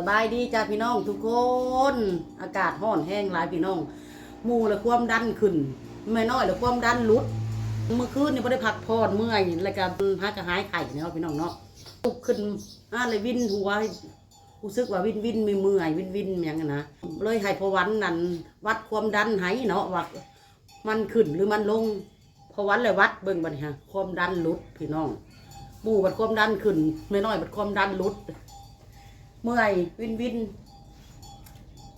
สบายดีจ้าพี่น้องทุกคน อากาศห้อนแห้งหลายพี่น้องมูและความดันขึ้นไม่น้อยและความดันลดเมื่อคืนนี่ไม่ได้พักผ่อนเมื่อยแล้วก็พักกระหายไข่เนาะพี่น้องเนาะลุกขึ้นอ่าเลยวินหัวรู้สึกว่าวินวินม่เมื่อยวินวินอย่างนั้นนะเลยให้พอวันนั้นวัดความดันให้เนาะว่ามันขึ้นหรือมันลงพอวันเลยวัดเบิ่งบัดนี้ฮะความดันลดพี่น้องหมู่บัดความดันขึ้นไม่น้อยบัดความดันลด เมื่อยวินวิน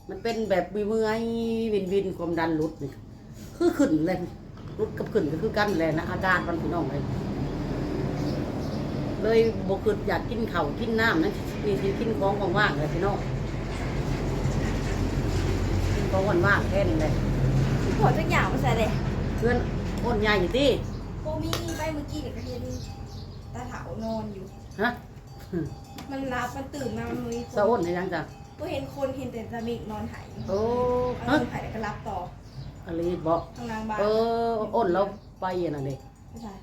มันเป็นแบบวิเมื่อยวินวินความดันลุดนี่คือขึ้นเลยลุดกับขึ้นก็คือกันเลยนะอาการมันพี่น้องเลยเลยบกขึ้นอยากกินเข่าวกินน้ำนะมีที่กินของว่างๆเลยพี่น้องกินของว่างๆแค่นี้เลยขอจักอย่างมาใส่เลยเพื่อนอ้นใหญ่อยู่ที่โบมีไปเมื่อกี้เนี่ยก็เห็นตาเถานอนอยู่ฮะ มันรับมันตื่นมามันมีคสะนอ้นให้ยังจ้ะก็เห็นคนเห็นแต่ตามิกนอนหายโอ้เอาฮะเงินหายแล้วก็รับต่ออะไรบอกทางนางบ้านเอออ้นเราไปอะนะเด็กไม่ใช่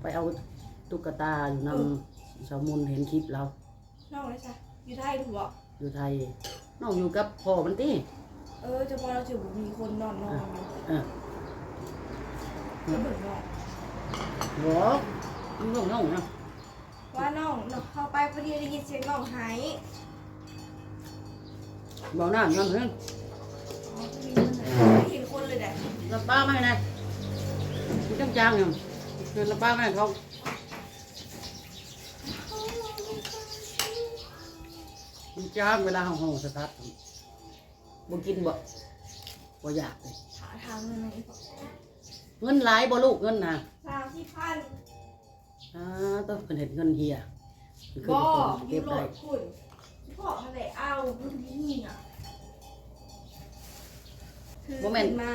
ไปเอาตุ๊กตาอยู่นำสาวมุนเห็นคลิปเรานอกเลยจ้ะอยู่ไทยถูกบอกอยู่ไทยน้องอยู่กับพ่อมันตีเออจะพอเราจะมีคนนอนนอนอยู่เออแล้วเบิกนอนหรอน้องน้องนะ ว่าน้องน้องเข้าไปพอดีได้ยินเสียงน้องหายบอกหน้านั่นเฮ้ยอ๋อพอดีมันหายไม่เห็นคนเลยแหละรับป้าไม่นะมีจังจางอยู่เดินรับป้าไม่เขามันจ้างเวลาห้องห้องสตาร์ทบ่กินบ่บ่อยากเลยหาทางเงินไหนบอกเงินหลายบ่ลูกเงินนะสามที่พัน อ่าต้องเป็นเห็นเงินเฮียคือบ่เก็ยุบโรได้ปคุณพ่อทะเลเอารุ่นที่นี่อะคือขึ้นมา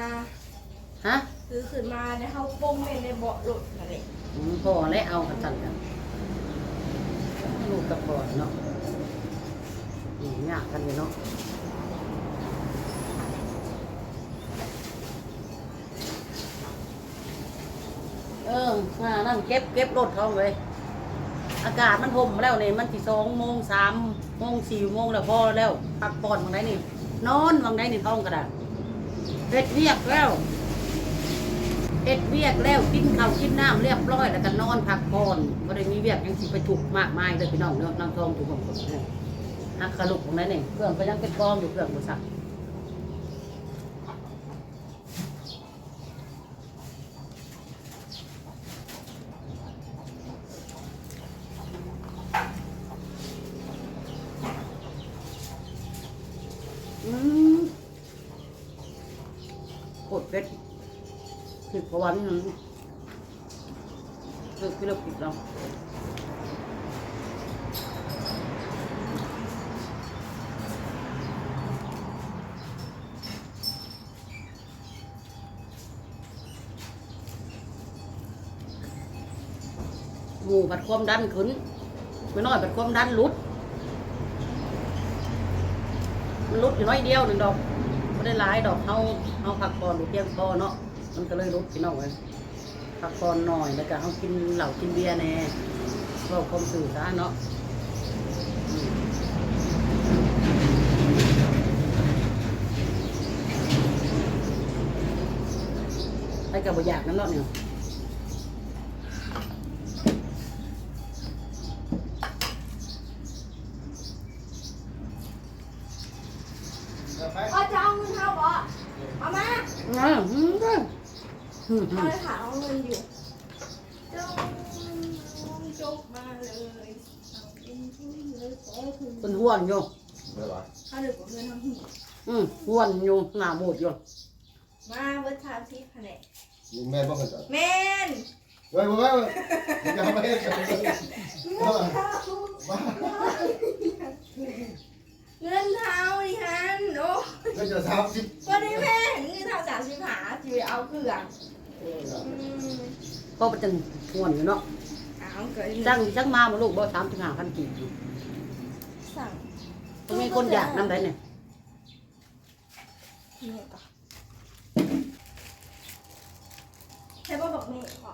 ฮะคือขึ้นมาในเขาป้มในเบาะรถนั่นแหละอืมพ่อและเอากันสั่นกันลูกกับพ่อเนาะอืมยากกันอยู่เนาะ เออมานั่นเก็บเก็บรถเขาเลยอากาศมันห่มแล้วนี่มันที่สองโมงสามโมงสี่โมงแล้วพอแล้วพักผ่อนบางไดนี่ นอนบางไดนี่ท้องกระดาษเฮ็ดเรียกแล้วเอ็ดเวียกแล้วกินข้าวกินน้ำเรียบร้อยแล้วก็นอนพักผ่อนบ่ได้มีเวียกยังสิไปถูกมากมายเลยพี่น้องเนาะนางทองถูกของผมเนี่ยฮักกระลุกของนั้นเองเครื่องก็ยังเป็นกองอยู่เครื่องบ่ซักอืมโคตร เผ็ดผิดเพราะว่านี่มันคือคือเราผิดเราหมูผัดความดันขึ้นไม่น้อยผัดความดันลุดมันลุดอยู่น้อยเดียวหนึ่งดอก ไม่ได้ร้ายดอกเขาเขาผักก่อนหรือเพียงพอนเนาะมันก็เลยลดพี่น้องเลยพักก่อนหน่อยแล้วก็เขากินเหล้ากินเบียร์แน่เราคมสื่อซะเนาะอืมให้กับบอยากนั่นเนาะเนี่ย พ่อจะเอาเงินเท่าบ่เอามา อ่าอืมอืมอืม เอาเลยค่ะเอาเงินอยู่จงจบ มาเลยเอาเป็นที่เลยขอคุณเป็นห้วนอยู่ ไม่ไหวข้าหนึ่งกับเงินทำหีอืมห้วนอยู่หน้าโบดอยู่มาเบิร์ทามที่แผนกยิงแม่บ้างกันจ้ะแมนเฮ้ยมาบ้างยังไม่ได้กันเงินเท้าดิฮันโอ้ก็จะสามสิบก็ได้แม่เงินเท้าสามสิบหาจีไปเอาเครื่องอืมก็เป็นจังห้วนอยู่เนาะ เอาเกิดจังจังมาบ่ลูกบ่สามถึงห้าพันกีบอยู่สั่งต้องมีคนอยากนำได้เนี่ยเนี่ยต่อใช่ป่ะบอกนี่ขอ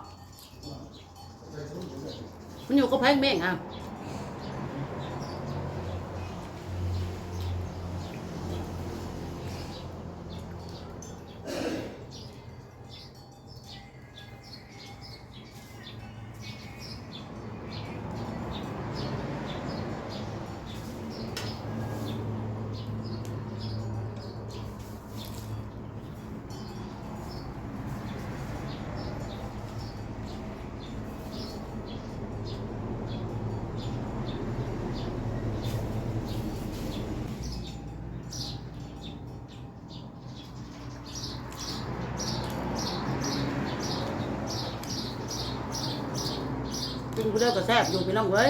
มันอยู่กับไผแม่งอะ ผู้ เดียก็แซ่บอยู่พี่น้องเว้ย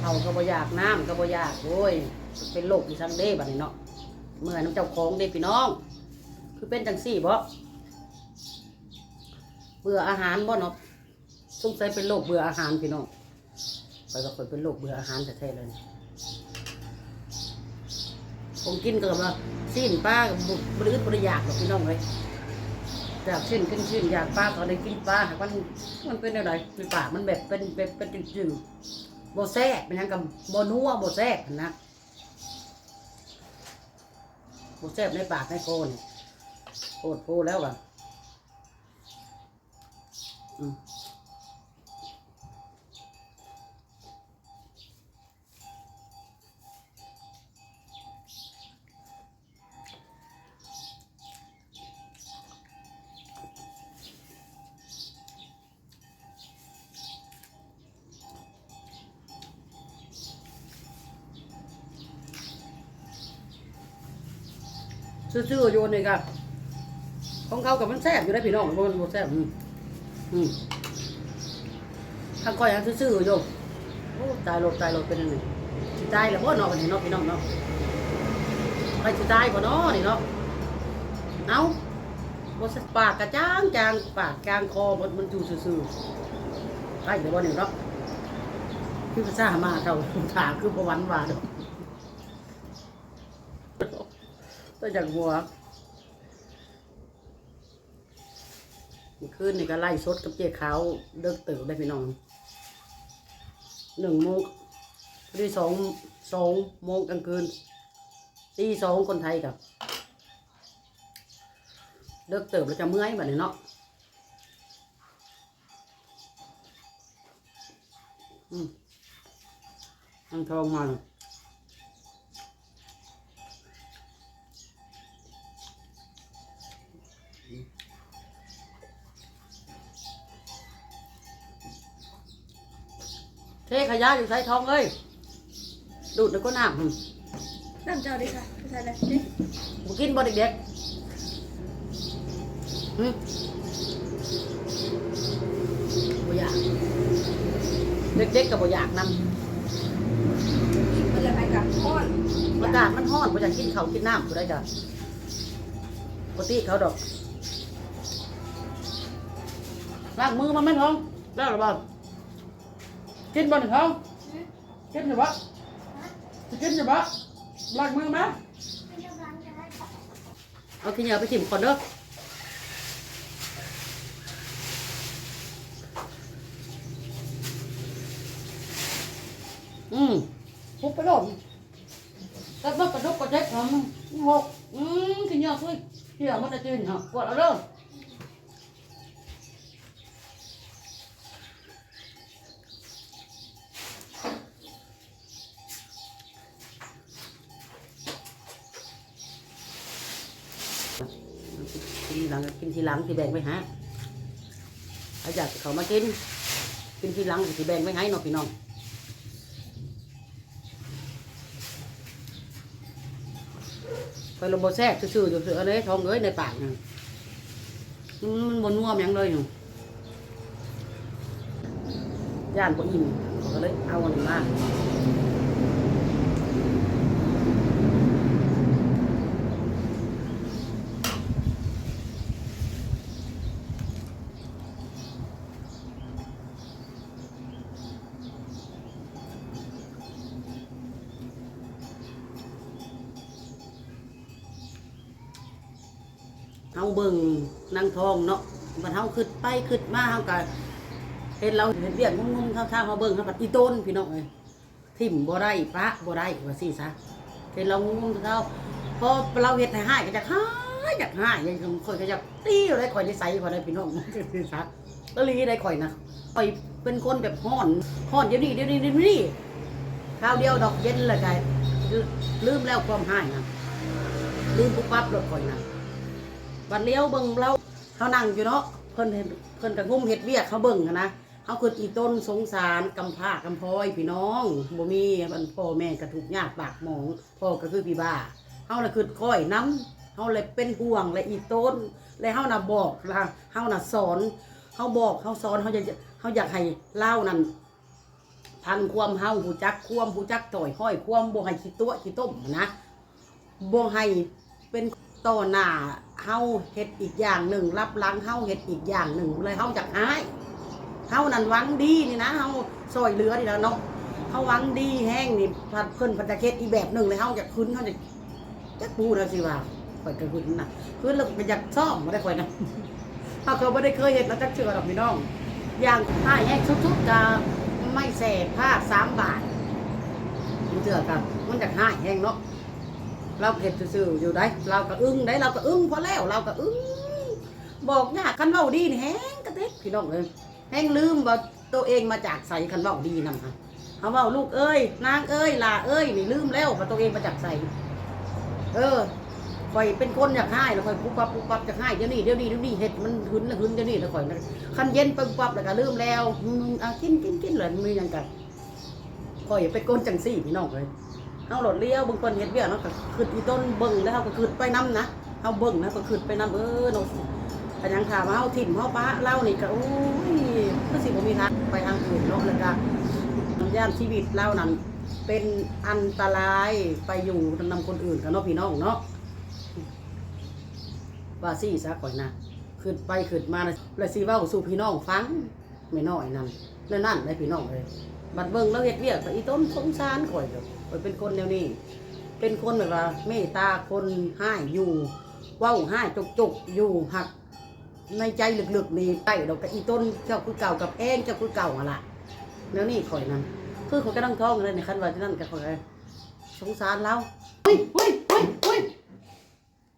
เขาก็บ่อยากน้ำก็บ่อยากโอ้ยเป็นโรคอีสังเด้บัดนี้เนาะเมื่อน้ำเจ้าของเด้พี่น้อง คือเป็นจังซี่บ่เบื่ออาหารบ่เนาะสงสัยเป็นโรคเบื่ออาหารพี่น้องไปก็เคยเป็นโรคเบื่ออาหารแท้ๆเลยผมกินก็แบบสิ้นป้ากับบริอึดบริยากหรอกพี่น้องเลย อยากชิ้นขึ้นชิ้นอยากป้าก็ได้กินปลาหากมันมันเป็นอะไรในปากมันแบบเป็นเป็นเป็นจืดๆโบแซ่บเป็นยังกับโบนัวโบแซ่บนะโบแซ่บในปากในโคนโคตรโพแล้วอะอืม ซื่อๆโยนเลยครับของเขากับมันแซ่บอยู่ได้พี่น้องมันบ่แซ่บอืมอืมทางก้อยอันซื่อๆโยมโอ้ตายโลดตายโลดเป็นยังไงสิตายแล้วบ่เนาะวันนี้เนาะพี่น้องเนาะไปสิตายบ่เนาะนี่เนาะเอาบ่สปากกระจ้างจางปากกลางคอมันมันอยู่ซื่อๆไปเดี๋ยวบ่นี่เนาะคือภาษามาเท่าถามคือบ่หวันว่าดอก ตัวจากหัวเมื่อคืนนี่ก็ไล่สดกับเจ๊ขาวเลิกตื่นได้พี่น้องหนึ่งโมงพอดีสองสองโมงกลางคืนตีสองคนไทยกับเลิกเติบแล้วจะเมื่อยแบบนี้เนาะอืมอังทองมาเลย เทขยะอยู่ใส่ทองเอ้ยดูดแล้วก็น้ำหึน้ำเจ้าดิค่ะใช่เลยดิบ่กินบ่เด็กๆหึบ่อยากเด็กๆก็บ่อยากนำมันเลยไปกับพ่อนอากาศมันร้อนบ่อยากกินข้าวกินน้ำกูได้จ้ะปกติเขาดอกล้างมือมันไหม่ท้องแล้วหรือเปล่า กินบ่หนึ่งท้องกินหรือเปล่าจะกินหรือเปล่าล้างมือไหมเอาขี้เหนียวไปถิ่มก่อนเด้ออืมพุบไปโดน các bác có đốt có chết không một ừ, cái nhỏ thôi thì ở mất là tiền hả gọi nó đâu กินหลังกิ กินทีหลัง thì แบ่งไปหาถ้าอยากเขามากิน กินทีหลัง thì แบ่งไปให้เนาะพี่น้องไปลงบแทรกซื่อๆอยู่เสือเลยท้องเอ้ยในปากน่ะมันบนน่วมยังเลยอยู่ย่านบ่อิ่มเขาก็เลยเอาอันนี้มาาเบิ่งนางทองเนาะมันเฮาขึ้นไปขึ้นมาเฮาก็เห็นเราเห็นเวียกงงๆเท่าๆเฮาเบิ่งเฮาปัดอีต้นพี่น้องเอ้ยทิ่มบ่ได้ปะบ่ได้ว่าซี่ซะเห็นเรางงๆเท่าพอเราเฮ็ดให้หายก็จะหายอยากหายยังค่อยก็จะตีอยู่ได้ข่อยได้ใส่ข่อยได้พี่น้องซี่ซะแล้วลีได้ข่อยนะข่อยเป็นคนแบบฮ้อนฮ้อนเดี๋ยวนี้เดี๋ยวนี้เดี๋ยวนี้ข้าวเดียวดอกเย็นละก็ลืมแล้วความหายนะลืมปุ๊บปั๊บรถข่อยนะ บัดเลี้ยวเบิ่งเราเขานั่งอยู่เนาะเพิ่นเห็นเพิ่นกับงุ่มเฮ็ดเวียกเขาเบิ่งนะเขาคืออีต้นสงสารกำพร้ากำพร้อยพี่น้องบ่มีมันพ่อแม่ก็ทุกข์ยากปากหมองพ่อก็คือพี่บ้าเฮาน่ะคือก้อยน้ำเฮาเลยเป็นห่วงและอีต้นและเฮาน่ะบอกละเฮาน่ะสอนเฮาบอกเฮาสอนเฮาอยากเฮาอยากให้เล่านั่นพันความเฮาหูจักความหูจักต่อยห้อยความบ่ให้ขี้ตัวขี้ต้มนะบ่ให้เป็นต่อหน้า เฮาเฮ็ดอีกอย่างหนึ่ง รับหลังเฮาเฮ็ดอีกอย่างหนึ่งเลยเฮาจักอายเฮานั่นหวังดีนี่นะเฮาซอยเหลือนี่แล้วเนาะเฮาหวังดีแห้งนี่พัดเพิ่นพัดจะเฮ็ดอีกแบบหนึ่งเลยเฮาจะคืนเฮาจะจักพูดแล้วสิว่าข่อยก็คืนนะคืนแล้วไปอยากซ่อมบ่ได้ข่อยนะเขาก็ไม่ได้เคยเห็นแล้วจักเชื่อหรอกพี่น้องอย่างผ้าแห้งชุดๆจะไม่แสบผ้าสามบาทมันเชือกันมันจากห้าแห้งเนาะ เราเห็ดซื่อๆอยู่ได้ เราก็อึ้งได้เราก็อึ้งพอแล้วเราก็อึ้งบอกยากคันเว้าดีนี่แห้งกระเต็กพี่น้องเลยแห้งลืมว่าตัวเองมาจากใสคันเว้าดีนำค่ะเขาเว้าลูกเอ้ยนางเอ้ยลาเอ้ยนี่ลืมแล้วว่าตัวเองมาจากใสเออข่อยเป็นคนอยากให้แล้วข่อยปุ๊บปั๊บปุ๊บปั๊บจะให้เดี๋ยวนี้เดี๋ยวนี้เดี๋ยวนี้เห็ดมันหึนแล้วหึนเดี๋ยวนี้แล้วข่อยคันเย็นไปปุ๊บปั๊บแล้วก็ลืมแล้วอะกินกินกินเลยมีหยังกันข่อยเป็นคนจังซี่พี่น้องเลย เฮาหลดเลี้ยวบางคนเฮ็ดเบี้ยเนาะก็ขึ้นอีต้นเบิ่งแล้วเฮาก็ขึ้นไปนํนะเฮาเบิ่งนะก็ขึ้นไปนํเออเนาะอันยังถามาเฮาถิ่มเฮาป้าเล่านี่ก็โอ้ยคือสิบ่มีทางไปทางอื่นเนาะแล้วก็ย่านชีวิตเรานั้นเป็นอันตรายไปอยู่นำคนอื่นกันเนาะพี่น้องเนาะว่าซี่ซะก่อนนะขึ้นไปขึ้นมาแล้วสิเว้าสู่พี่น้องฟังไม่น้อยนั่นนั่นนั่นได้พี่น้องเลย บัดเบิ่งแล้วเฮ็ดเวียกไปอีต้นสงสารข่อยเด้อข่อยเป็นคนแนวนี้ เป็นคนแบบว่าเมตตาคนให้อยู่เว้าให้จุกๆอยู่หักในใจลึกๆนี่ใต้ดอกกะอีต้นเจ้าคือเก่ากับแองเจ้าคือเก่าอะล่ะแล้วนี่ข่อยนั่นคือข่อยก็ต้องท้องเลยในคันว่าที่นั่นก็ข่อยสงสารเราเฮ้ยเฮ้ยเฮ้ยเฮ้ย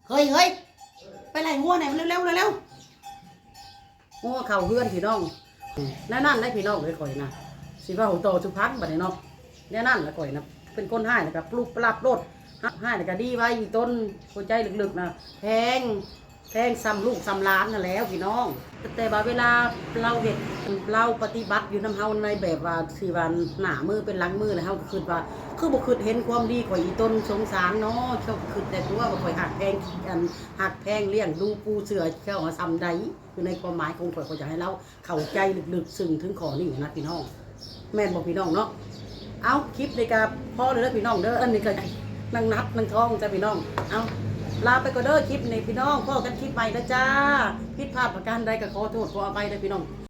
เฮ้ยเฮ้ยไปไล่งัวไหนอยเร็วๆเร็วๆงัวเข่าเฮือนพี่น้องนั่นนั่นได้พี่น้องเลยข่อยนะ สิว่าหูโตสุพรรณบัดนี้เนาะเนี่ยนั่นละข่อยนะเป็นคนให้นะครับปลูกปรับรถให้แล้วก็ดีไว้อีต้นหัวใจลึกๆนะแพงแพงซ้ำลูกซ้ำล้านนั่นแล้วพี่น้อง แต่ว่าเวลาเราเห็ดเราปฏิบัติอยู่น้ำเฮาในแบบว่าสี่วันหนามือเป็นหลังมือแล้วเฮาคิดว่า คือบ่คิดเห็นความดีของอีต้นสงสารเนาะเจ้าคิดแต่ตัวว่าข่อยหักแพงกันหักแพงเลี้ยงดูปูเสือเจ้าซ้ำใดคือในความหมายของข่อยเขาจะให้เราเข้าใจลึกๆ ซึ้งถึงขอนี่นะพี่น้อง แม่นบ่พี่น้องเนาะเอาคลิปในการพ่อเลยเด้อพี่น้องเด้ออันนี้ก็นั่งนับนั่งท้องจ้ะพี่น้องเอาลาไปก็เด้อคลิปในพี่น้องพ่อกันคลิปใหม่นะจ้าผิดพลาดประการใดก็ขอโทษขออภัยเด้อพี่น้อง